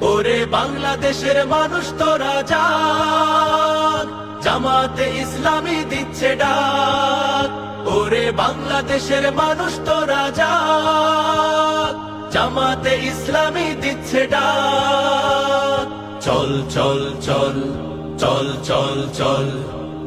ওরে বাংলাদেশের মানুষ তোরা যাক জামাতে ইসলামী দিচ্ছে ডাক। ওরে বাংলাদেশের মানুষ তোরা যাক জামাতে ইসলামী দিচ্ছে ডাক। চল চল চল চল চল চল।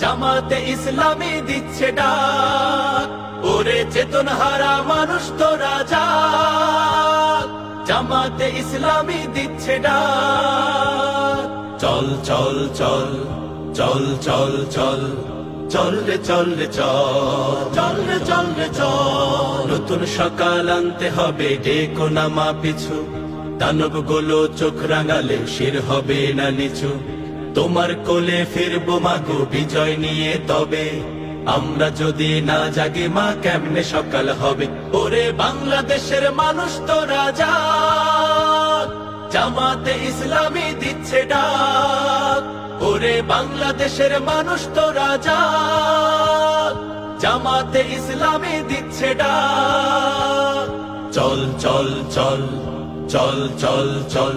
জামাতে ইসলামী দিচ্ছে ডাক। ওরে চেতন হারা মানুষ তো রাজা। জামাতে ইসলামী দিচ্ছে ডাক। চল চল চল চল চল চল চল রে চল রে, চল চল রে চল রে, চল। নতুন সকাল আনতে হবে, ডেকো নামা পিছু। দানবগুলো চোখ রাঙালে শির হবে না নিচু। তোমার কোলে ফিরবো মাগো বিজয় নিয়ে তবে। আমরা যদি না জাগে মা, কেমনে সকাল হবে? ওরে বাংলাদেশের মানুষ তো রাজা। জামাতে ইসলামী দিচ্ছে ডাক। ওরে বাংলাদেশের মানুষ তোরা যা জামাতে ইসলামী দিচ্ছে ডাক। চল চল চল চল চল চল।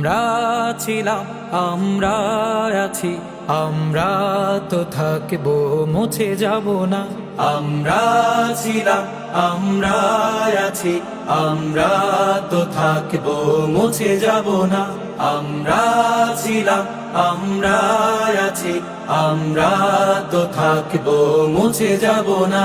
আমরা ছিলাম, আমরা আছি, আমরা তো থাকব, মুছে যাব না। আমরা ছিলাম, আমরা আছি, আমরা তো থাকব, মুছে যাব না। আমরা ছিলাম, আমরা আছি, আমরা তো থাকব, মুছে যাব না।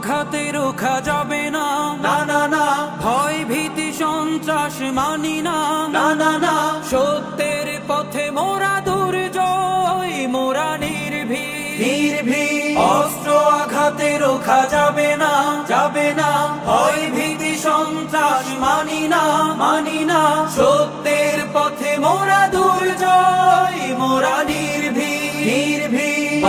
আঘাতে রোখা যাবে না। না না না। ভয় ভীতি সন্ত্রাস মানি না। না না না। সত্যের পথে মোরা দুর্জয় মোরা নির্ভীক। নির্ভীক। অস্ত্র আঘাতে রোখা যাবে না যাবে না। ভয় ভীতি সন্ত্রাস মানি না মানি না। সত্যের পথে মোরা দুর্জয়।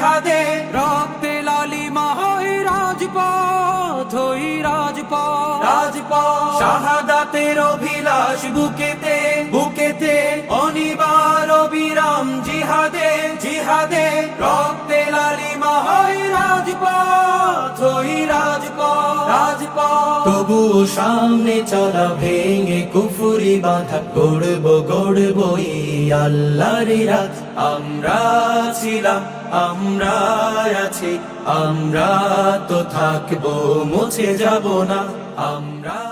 জিহাদে রক্তে লালিমা হয় রাজপথ হই রাজপথ। রাজপথ। শাহাদাতের অভিলাষ বুকেতে বুকেতে অনিবার অবিরাম জিহাদে জিহাদে রক্তে লালিমা হয় রাজপথ হই রাজপথ। রাজপথ। তবু সামনে চলা ভেঙে কুফুরি বাঁধা গড়বো, গড়ব আল্লাহর রাত। আমরা ছিলাম, আমরা আছি, আমরা তো থাকব, মুছে যাব না, আমরা